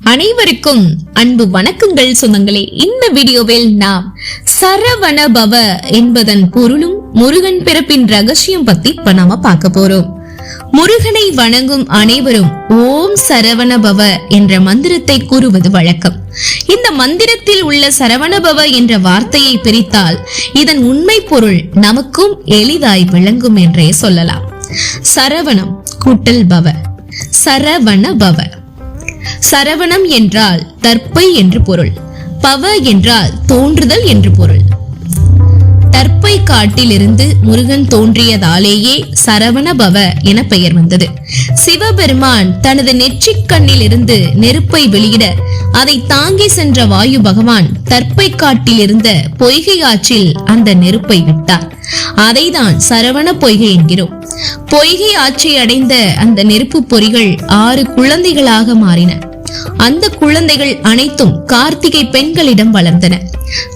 அனைவருக்கும் அன்பு வணக்கங்கள் சொந்தங்களே. இந்த வீடியோவில் நாம் சரவண பவ என்பதன் பொருளும் முருகன் பிறப்பின் ரகசியம் பத்தி இப்ப நாம பார்க்க போறோம். முருகனை வணங்கும் அனைவரும் ஓம் சரவண பவ என்ற மந்திரத்தை கூறுவது வழக்கம். இந்த மந்திரத்தில் உள்ள சரவணபவ என்ற வார்த்தையை பிரித்தால் இதன் உண்மை பொருள் நமக்கும் எளிதாய் விளங்கும் என்றே சொல்லலாம். சரவணம் கூட்டல் பவ. சரவண பவ சரவணம் என்றால் தற்பை என்று பொருள். பவ என்றால் தோன்றுதல் என்று பொருள். கோவை காட்டிலிருந்து முருகன் தோன்றியதாலேயே சரவண பவ என பெயர் வந்தது. சிவபெருமான் தனது நெற்றிக் கண்ணில் இருந்து நெருப்பை வெளியிட அதை தாங்கி சென்ற வாயு பகவான் தற்பை காட்டில் இருந்த பொய்கை ஆற்றில் அந்த நெருப்பை விட்டார். அதைதான் சரவண பொய்கை என்கிறோம். பொய்கை ஆற்றை அடைந்த அந்த நெருப்பு பொறிகள் ஆறு குழந்தைகளாக மாறின. அந்த குழந்தைகள் அனைத்தும் கார்த்திகை பெண்களிடம் வளர்ந்தன.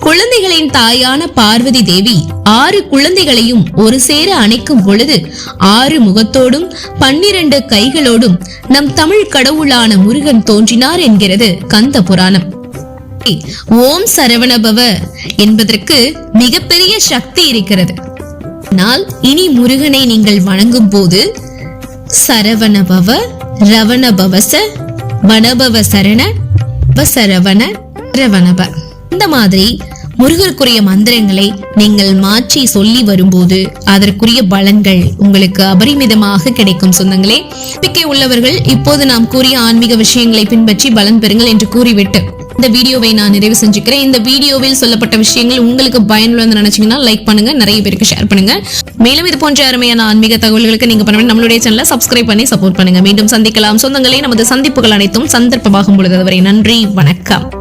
குழந்தைகளின் தாயான பார்வதி தேவி ஆறு குழந்தைகளையும் ஒரு சேர அணைக்கும் பொழுது ஆறு முகத்தோடும் பன்னிரண்டு கைகளோடும் நம் தமிழ் கடவுளான முருகன் தோன்றினார் என்கிறது கந்த புராணம். ஓம் சரவணபவ என்பதற்கு மிகப்பெரிய சக்தி இருக்கிறது. ஆனால் இனி முருகனை நீங்கள் வணங்கும் போது சரவணபவ ரவணபவச வனபவ சரண சரவண ரவணப. இந்த மாதிரி முருகருக்குரிய மந்திரங்களை நீங்கள் மாற்றி சொல்லி வரும்போது அதற்குரிய பலன்கள் உங்களுக்கு அபரிமிதமாக கிடைக்கும் சொந்தங்களே. நம்பிக்கை உள்ளவர்கள் இப்போது நாம் கூறிய ஆன்மீக விஷயங்களை பின்பற்றி பலன் பெறுங்கள் என்று கூறிவிட்டு இந்த வீடியோவை நான் நிறைவு செஞ்சுக்கிறேன். இந்த வீடியோவில் சொல்லப்பட்ட விஷயங்கள் உங்களுக்கு பயனுள்ளது நினைச்சீங்கன்னா லைக் பண்ணுங்க நிறைய பேருக்கு ஷேர் பண்ணுங்க. மேலும் இது போன்ற அருமையான ஆன்மீக தகவல்களுக்கு நீங்க பண்ண நம்மளுடைய சேனலை சப்ஸ்கிரைப் பண்ணி சப்போர்ட் பண்ணுங்க. மீண்டும் சந்திக்கலாம். சொந்தங்களே நமது சந்திப்புகள் அனைத்தும் சந்தர்ப்பமாகும் பொழுது அதுவரை நன்றி வணக்கம்.